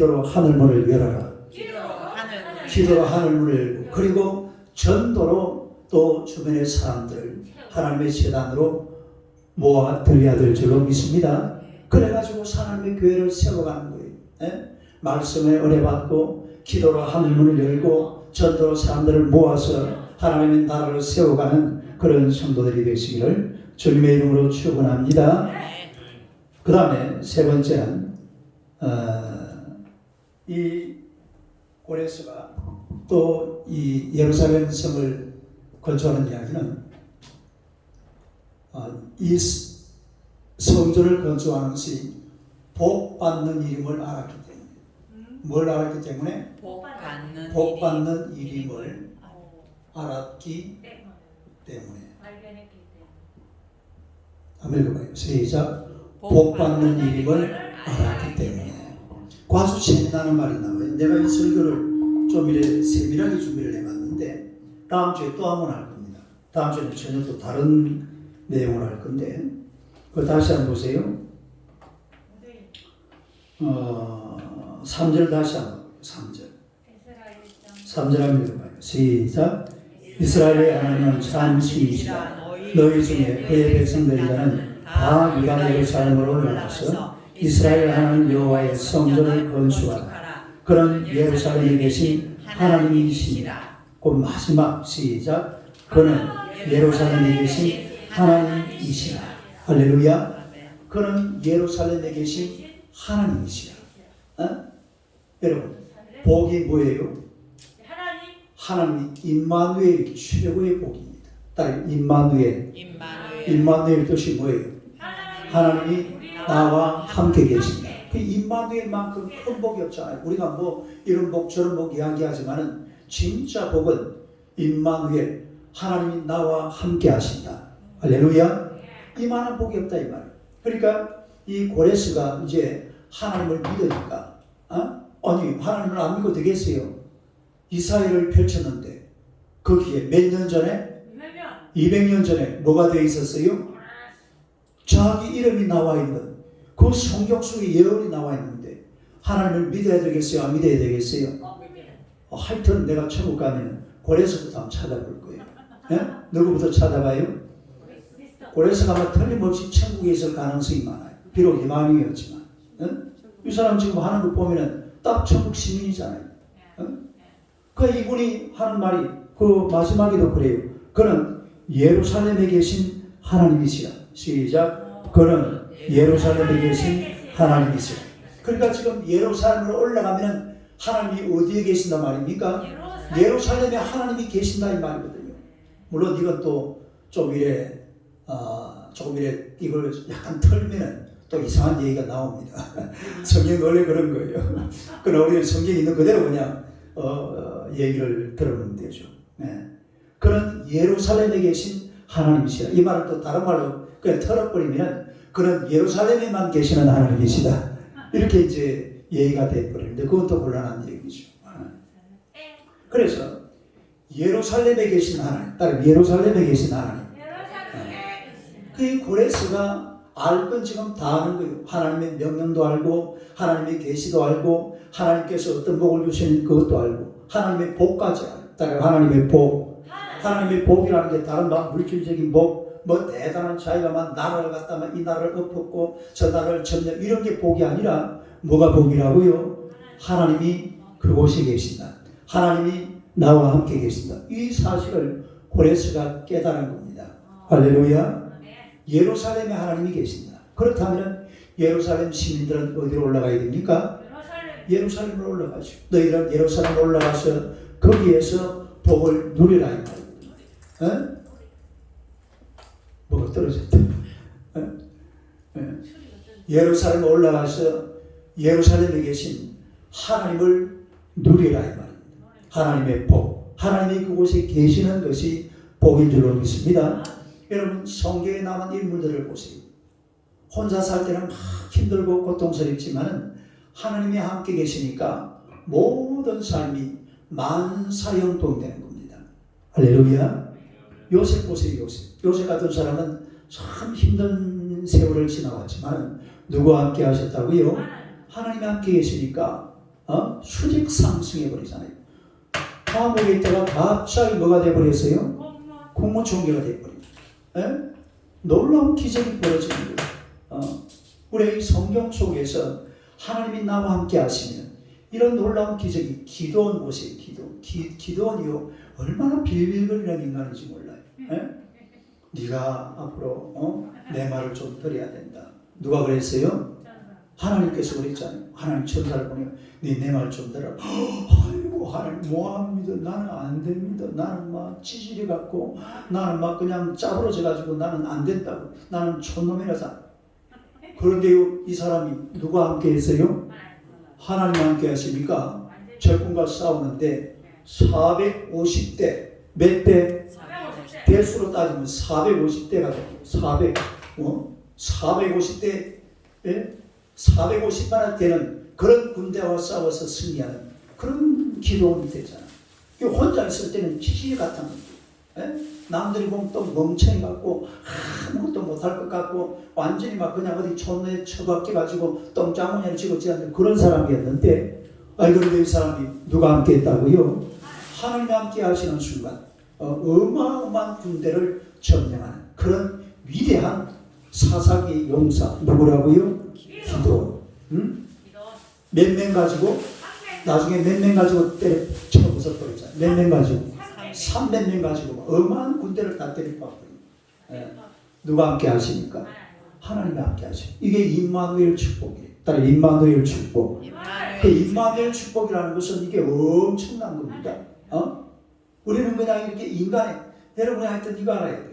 기도로 하늘 문을 열어라. 기도로 하늘 기도로 하늘 문을 열고 그리고 전도로 또 주변의 사람들을 하나님의 재단으로 모아 드려야 될 줄로 믿습니다. 그래가지고 하나님의 교회를 세워가는 거예요. 예? 말씀에 은혜 받고 기도로 하늘 문을 열고 전도로 사람들을 모아서 하나님의 나라를 세워가는 그런 성도들이 되시기를 주님의 이름으로 축원합니다. 네. 그 다음에 세 번째는 어, 이 고레스가 또 이 예루살렘 성을 건축하는 이야기는 어, 이 스- 성전을 건축하는 것이 복 받는 일임을 알았기 때문에 뭘 알았기 때문에 복 받는 복 받는 일임을 어, 알았기 네. 때문에 발견했기 때문에. 한번 읽어봐요. 시작. 복 받는 일임을 알았기 때문에 과수 재미나는 말이 나와요. 내가 이 설교를 좀 이래 세밀하게 준비를 해봤는데 다음 주에 또 한 번 할 겁니다. 다음 주에는 전혀 또 다른 내용을 할 건데 그 다시 한번 보세요. 네. 어, 3절 다시 한번 3절 에스라 1장 3절 한번 읽어봐요. 시작 이스라엘의 하나님은 참시이시라 너희 중에 그의 백성들이라는 다 유다 예루살렘으로 올라가서 이스라엘 하나님 여호와의 성전을 건축하라. 그런 예루살렘에 계신 하나님이시니라. 곧 마지막 시작. 그는 예루살렘에 계신 하나님이시라. 할렐루야. 그는 예루살렘에 계신 하나님이시라. 어? 여러분, 복이 뭐예요? 하나님 임마누엘이 최고의 복입니다. 따라 임마누엘. 임마누엘 임마누엘 뜻이 뭐예요? 하나님 하나님이 나와 함께 계신다. 그 임마누엘만큼 큰 복이 없잖아요. 우리가 뭐 이런 복 저런 복 이야기하지만은 진짜 복은 임마누엘 하나님이 나와 함께 하신다. 할렐루야. 이만한 복이 없다 이 말. 그러니까 이 고레스가 이제 하나님을 믿으니까 어? 아니 하나님을 안 믿고 되겠어요. 이스라엘을 펼쳤는데 거기에 몇 년 전에 유명한 200년 전에 뭐가 되어 있었어요? 자기 이름이 나와 있는 그 성경 속에 예언이 나와 있는데 하나님을 믿어야 되겠어요? 안 믿어야 되겠어요? 어, 하여튼 내가 천국 가면 고래서부터 한번 찾아볼 거예요. 예? 누구부터 찾아봐요? 그리스도 고래서 가면 틀림없이 천국에 있을 가능성이 많아요. 비록 이만희였지만. 응? 이 사람 지금 하는 거 보면은 딱 천국 시민이잖아요. 응? 그 이분이 하는 말이 그 마지막에도 그래요. 그는 예루살렘에 계신 하나님이시라. 시작. 그는 예루살렘에 계신 하나님이시라. 그러니까 지금 예루살렘으로 올라가면은 하나님이 어디에 계신다 말입니까? 예루살렘 예루살렘에 하나님이 계신다 이 말이거든요. 물론 이건 또좀 이래 어, 조금 이래 이걸 약간 털면은 또 이상한 얘기가 나옵니다. 성경 원래 그런 거예요. 그러나 우리는 성경 있는 그대로 그냥 어, 어, 얘기를 들으면 되죠. 네. 그런 예루살렘에 계신 하나님이시라. 이 말을 또 다른 말로 그냥 털어버리면 그런 예루살렘에만 계시는 하나님이시다. 이렇게 이제 얘기가 돼버리는데 그건 또 곤란한 얘기죠. 아. 그래서 예루살렘에 계신 하나님, 따로 예루살렘에 계신 하나님. 그 고레스가 알건 지금 다 아는 거예요. 하나님의 명령도 알고, 하나님의 계시도 알고, 하나님께서 어떤 복을 주시는 그것도 알고, 하나님의 복까지 알고, 따라 하나님의 복. 하나님의 복이라는 게 다른 막 물질적인 복, 뭐 대단한 자기가 막 나라를 갖다만 이 나라를 엎었고, 저 나라를 점령, 이런 게 복이 아니라, 뭐가 복이라고요? 하나님이 그곳에 계신다. 하나님이 나와 함께 계신다. 이 사실을 고레스가 깨달은 겁니다. 할렐루야. 예루살렘에 하나님이 계신다. 그렇다면 예루살렘 시민들은 어디로 올라가야 됩니까? 예루살렘 예루살렘으로 올라가죠. 너희는 예루살렘으로 올라가서 거기에서 복을 누리라 이 말입니다. 어? 뭐가 떨어졌다. 어? 어. 예루살렘에 올라가서 예루살렘에 계신 하나님을 누리라 이 말입니다. 하나님의 복. 하나님이 그곳에 계시는 것이 복인 줄로 믿습니다. 여러분 성경에 남은 인물들을 보세요. 혼자 살 때는 막 힘들고 고통스럽지만은 하나님이 함께 계시니까 모든 삶이 만사형통되는 겁니다. 할렐루야. 요셉 보세요, 요셉. 요셉 같은 사람은 참 힘든 세월을 지나왔지만 누구와 함께 하셨다고요? 하나님이 함께 계시니까 어? 수직 상승해 버리잖아요. 감옥에 있다가 갑자기 뭐가 돼 버렸어요? 공무원. 국무총리가 돼 버립니다. 예? 놀라운 기적이 벌어지는 거예요. 어? 우리 이 성경 속에서 하나님이 나와 함께 하시면 이런 놀라운 기적이 기도원 보세요. 기도. 기, 기도원이요 얼마나 빌빌거리는 인간인지 몰라요. 예? 네가 앞으로 어? 내 말을 좀 들어야 된다. 누가 그랬어요? 하나님께서 그랬잖아요. 하나님 천사를 보내고 네내 말 좀 들어. 아이고 하나님 뭐합니다. 나는 안 됩니다. 나는 막 치질이 같고 나는 막 그냥 짜부러져 가지고 나는 안 된다고. 나는 촌놈이라서. 그런데요 이 사람이 누가 함께 했어요? 하나님 함께 하십니까? 적군과 싸우는데 450대 몇 대? 대수로 따지면 450대가 되고 400 어? 450대 예? 450만 되는 그런 군대와 싸워서 승리하는 그런 기도원이 되잖아. 이 혼자 있을 때는 지지 같은 거. 예? 남들이 보면 또 멍청이 같고 아무것도 못할 것 같고 완전히 막 그냥 어디 촌에 처박혀 가지고 똥장훈이를 지고 지는 그런 사람이었는데 아이 그런데 이 사람이 누가 함께 했다고요? 하나님 함께 하시는 순간 어, 어마어마한 군대를 점령하는 그런 위대한 사사기 용사 누구라고요? 기도. 응? 몇명 가지고 나중에 몇 명 가지고 때려 쳐 부숴버리잖아. 몇명 가지고 삼몇 명 가지고 막 어마한 군대를 다 때려 박버려. 예. 누가 함께 하시니까 하나님이 함께 하시. 이게 임마누엘 축복이에요. 따라 임마누엘 축복. 그 임마누엘 축복이라는 것은 이게 엄청난 겁니다. 어? 우리는 그냥 이렇게 인간의 여러분이 하여튼 이거 알아야 돼요.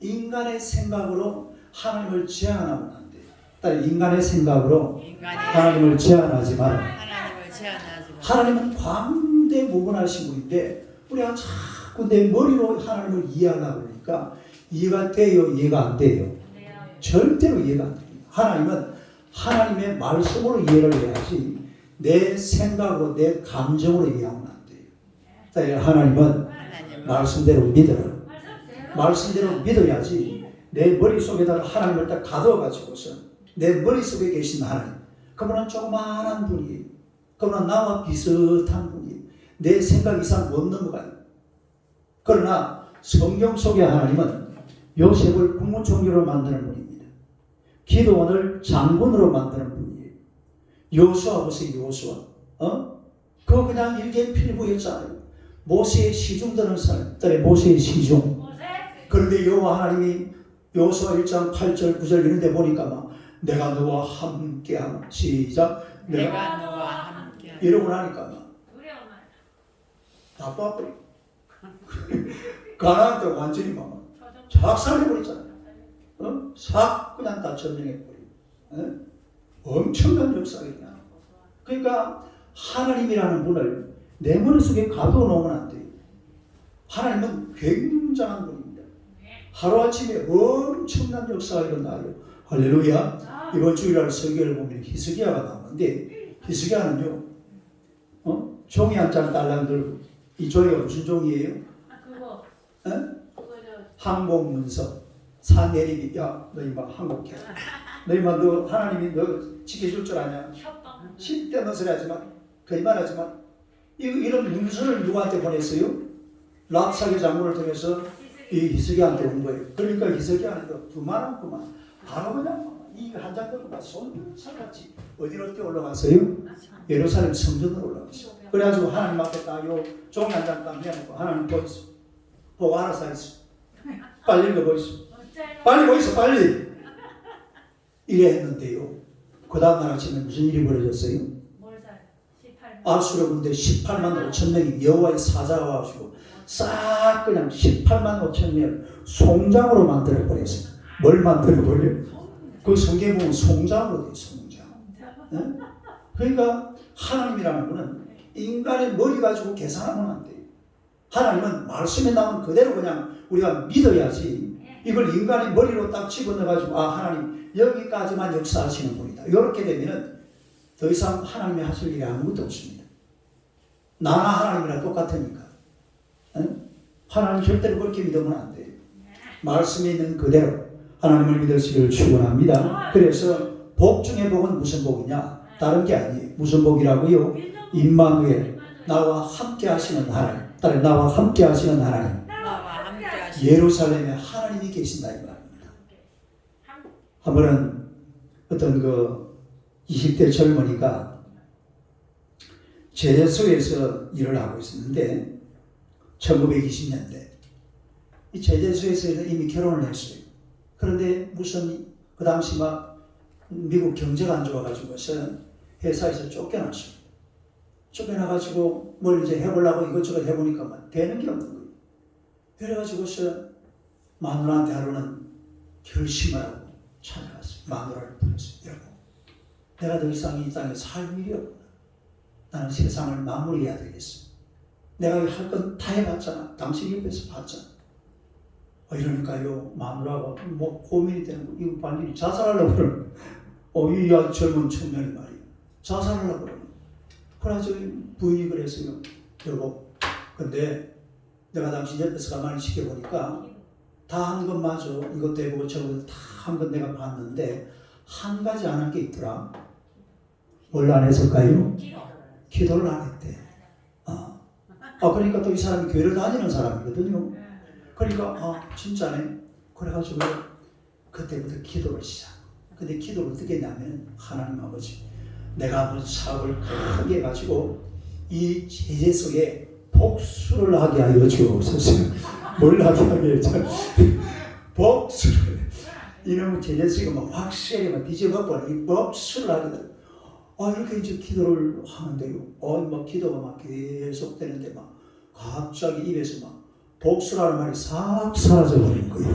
인간의 생각으로 하나님을 제한하면 안 돼요. 따라 인간의 생각으로 인간이 하나님을 제한하지 마라. 하나님을 제한하지 마. 하나님은 광대무분하신 분인데 우리가 자꾸 내 머리로 하나님을 이해하려고 그러니까 이해가 돼요, 이해가 안 돼요. 절대로 이해가 안 됩니다. 하나님은 하나님의 말씀으로 이해를 해야지 내 생각으로 내 감정으로 이해하면 하나님은 말씀대로 믿어라. 말씀대로 믿어야지 내 머릿속에다가 하나님을 딱 가둬가지고서 내 머릿속에 계신 하나님 그분은 조그마한 분이에요 그분은 나와 비슷한 분이에요 내 생각 이상 못 넘어가요 그러나 성경 속의 하나님은 요셉을 국무총리로 만드는 분입니다 기도원을 장군으로 만드는 분이에요 요수아 보세요 요수아 어? 그거 그냥 일개 필부였잖아요 모세의 시중 드는 사람들의 모세의 시중 그런데 여호와 하나님이 여호수아 1장 8절 9절 이런 데 보니까 막 내가 너와 함께함. 시작. 내가 내가 너와 함께 이러고 나니까 막 나빠버려. 가나안 때 완전히 막 작살내버리잖아. 어? 싹 그냥 다 점령해버려 어? 엄청난 역사가 있나. 그러니까 하나님이라는 분을 내 머릿속에 가둬놓으면 안 돼요. 하나님은 굉장한 분입니다. 하루아침에 엄청난 역사가 일어나요. 할렐루야. 이번 주일날 설교를 보면 히스기야가 나오는데 히스기야는요 어? 종이 한장 딸랑 들고. 이 종이가 무슨 종이에요? 그거. 어? 그거 저 항복 문서. 사내리기. 야 너희 막 항복해. 너희 막너 하나님이 너 지켜줄 줄 아냐? 협박 실때는 소리 하지만 거짓말 하지만 이, 이런 문서를 누구한테 보냈어요? 랍사계 장군을 통해서 이 히스기야한테 온 거예요. 그러니까 히스기야는 두만한구만 바로 그냥 이 한장 들고 손살같이 어디로 뛰어 올라갔어요? 예루살렘 성전으로 올라갔어. 그래가지고 하나님 앞에 딱요 종이 한장딱 내놓고 하나님 보이소. 보고 알아서 하이소. 빨리 읽어 보이소. 빨리 보이소 빨리. 이래 했는데요. 그 다음날 아침에 무슨 일이 벌어졌어요? 몰살 18만 아수르 군대 18만 5천 명이 여호와의 사자가 와가지고 싹 그냥 18만 5천 명을 송장으로 만들어 버렸어요. 뭘 만들어 버려요? 그 성경에 보면 송장으로 돼 송장. 응? 그러니까 하나님이라는 분은 인간의 머리 가지고 계산하면 안 돼요. 하나님은 말씀에 나온 그대로 그냥 우리가 믿어야지 이걸 인간의 머리로 딱 집어넣어가지고 아 하나님 여기까지만 역사하시는 분이다. 이렇게 되면은 더 이상 하나님이 하실 일이 아무것도 없습니다. 나나 하나님이랑 똑같으니까. 응? 하나님 절대로 그렇게 믿으면 안 돼요. 말씀에 있는 그대로 하나님을 믿으시기를 축원합니다. 그래서 복 중에 복은 무슨 복이냐? 다른 게 아니에요. 무슨 복이라고요? 임마누엘 나와 함께 하시는 하나님. 따라 나와 함께 하시는 하나님. 예루살렘에 하나님이 계신다 이 말입니다. 한 번은 어떤 그 20대 젊은이가 제재소에서 일을 하고 있었는데 1920년대 이 제재소에서 이미 결혼을 했어요. 그런데 무슨 그 당시 막 미국 경제가 안 좋아가지고서 회사에서 쫓겨났어요. 쫓겨나가지고 뭘 이제 해보려고 이것저것 해보니까 막 되는 게 없는 거예요. 그래가지고서 마누라한테 하루는 결심을 하고 찾아갔어요. 마누라를 불렀어요. 여보, 내가 더 이상 이 땅에 살 일이 없구나. 나는 세상을 마무리해야 되겠어. 내가 할 건 다 해봤잖아. 당신 옆에서 봤잖아. 어, 이러니까요, 마누라가 뭐 고민이 되는 거. 이거 완전히 자살하려고 그러는 어, 이 젊은 청년이 말이에요. 자살하려고 그러는 그래가지고 부인이 그랬어요. 여보, 근데 내가 당신 옆에서 가만히 지켜보니까 다 한 건 맞아. 이것도 해보고 저것도 다 한 건 내가 봤는데 한 가지 안 한 게 있더라. 뭘 안 했을까요? 기도를 안 했대. 아, 아 그러니까 또 이 사람이 교회를 다니는 사람이거든요. 그러니까 아 진짜네. 그래가지고 그때부터 기도를 시작. 근데 기도를 어떻게 했냐면 하나님 아버지 내가 한번 사업을 크게 해가지고 이 제재 속에 복수를 하게 하여 주옵소서. 뭘 하게 하게 해줘? 복수를. 이놈의 제재 속에 막 확실하게 막 뒤집어 버리니 복수를 하게 돼. 아 이렇게 이제 기도를 하는데요. 어 막 기도가 막 계속 되는데 막 갑자기 입에서 막 복수라는 말이 싹 사라져 버린 거예요.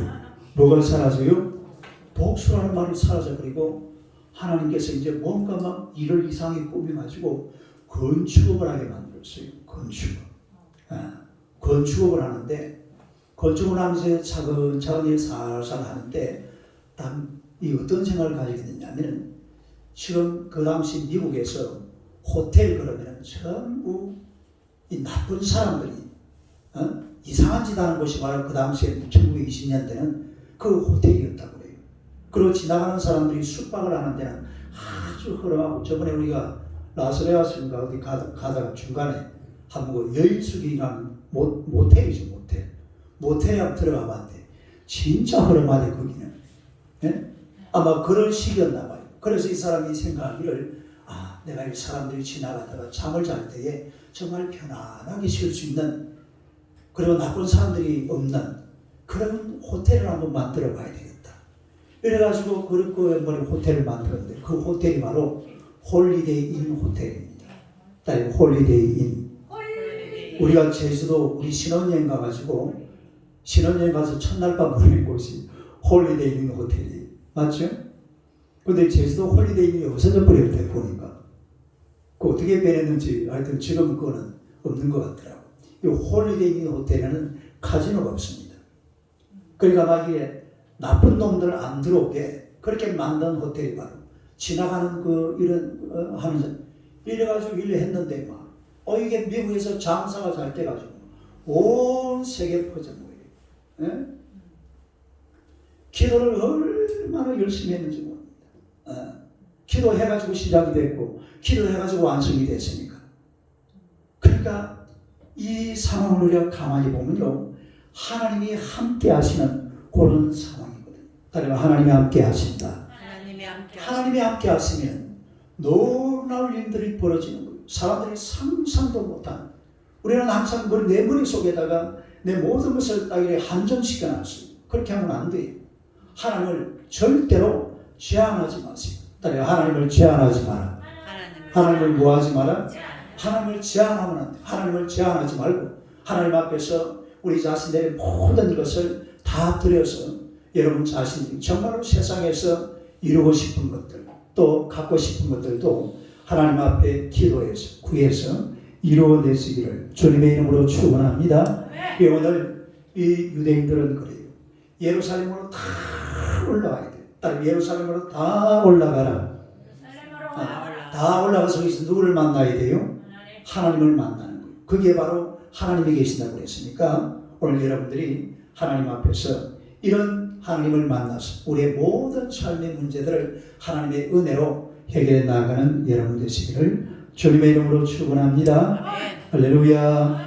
뭐가 사라져요? 복수라는 말이 사라져 버리고 하나님께서 이제 뭔가 막 일을 이상하게 꾸며가지고 건축업을 하게 만들었어요. 건축업. 아, 건축업을 하는데 건축을 하면서 차근차근 일 살살 하는데 단, 이 어떤 생각을 가지게 됐냐면 지금 그 당시 미국에서 호텔 그러면 전부 이 나쁜 사람들이 어? 이상한 짓 하는 곳이 바로 그 당시에 1920년대는 그 호텔이었다고 그래요. 그리고 지나가는 사람들이 숙박을 하는 데는 아주 허름하고 저번에 우리가 라스베가스인가 어디 가다, 가다가 중간에 한국 여인숙이라는 모, 모텔이죠 모텔 모텔에 한번 들어가 봤는데 진짜 허름하대 거기는 예? 아마 그런 시기였나 봐요 그래서 이 사람이 생각하기를 아 내가 이 사람들이 지나가다가 잠을 잘 때에 정말 편안하게 쉴 수 있는 그리고 나쁜 사람들이 없는 그런 호텔을 한번 만들어 봐야 되겠다. 이래가지고 그렇고 뭐 호텔을 만들었는데 그 호텔이 바로 홀리데이 인 호텔입니다. 딸 홀리데이 인 우리가 제주도 우리 신혼여행 가가지고 신혼여행 가서 첫날 밤 보낸 곳이 홀리데이 인 호텔이 맞죠? 근데 제주도 홀리데이 인이 없어져 버렸대 보니까 그 어떻게 변했는지 하여튼 지금 그거는 없는 것 같더라고 이 홀리데이 인 호텔에는 카지노가 없습니다 그러니까 막 이게 나쁜 놈들 안 들어오게 그렇게 만든 호텔이 바로 지나가는 그 이런 어, 하면서 이래가지고 일을 했는데 막 어 이게 미국에서 장사가 잘 돼가지고 온 세계 퍼진 거예요. 예? 기도를 얼마나 열심히 했는지. 어, 기도해가지고 시작이 됐고 기도해가지고 완성이 됐으니까. 그러니까 이 상황을 우리가 가만히 보면요. 하나님이 함께 하시는 그런 상황이거든요. 따라서 하나님이 함께 하신다. 하나님이 함께. 하나님이 함께 하시면 놀라운 일들이 벌어지는 거예요. 사람들이 상상도 못한. 우리는 항상 그내 머릿속에다가 내 모든 것을 딱 이렇게 한정시켜 놨어요. 그렇게 하면 안 돼요. 하나님을 절대로 제한하지 마세요. 따라서 하나님을 제한하지 마라. 하나님. 하나님을 뭐하지 마라? 하나님을 제한하면 안 돼. 하나님을 제한하지 말고 하나님 앞에서 우리 자신들의 모든 것을 다 드려서 여러분 자신이 정말로 세상에서 이루고 싶은 것들 또 갖고 싶은 것들도 하나님 앞에 기도해서 구해서 이루어내시기를 주님의 이름으로 축원합니다. 예, 오늘 이 유대인들은 그래요. 예루살렘으로 다 올라가야 돼. 딸 예루살렘으로 다 올라가라. 다 올라. 다 올라가서 거기서 누구를 만나야 돼요? 하나님을 만나는 거예요. 그게 바로 하나님이 계신다고 그랬으니까 오늘 여러분들이 하나님 앞에서 이런 하나님을 만나서 우리의 모든 삶의 문제들을 하나님의 은혜로 해결해 나가는 여러분 되시기를 주님의 이름으로 축원합니다. 할렐루야.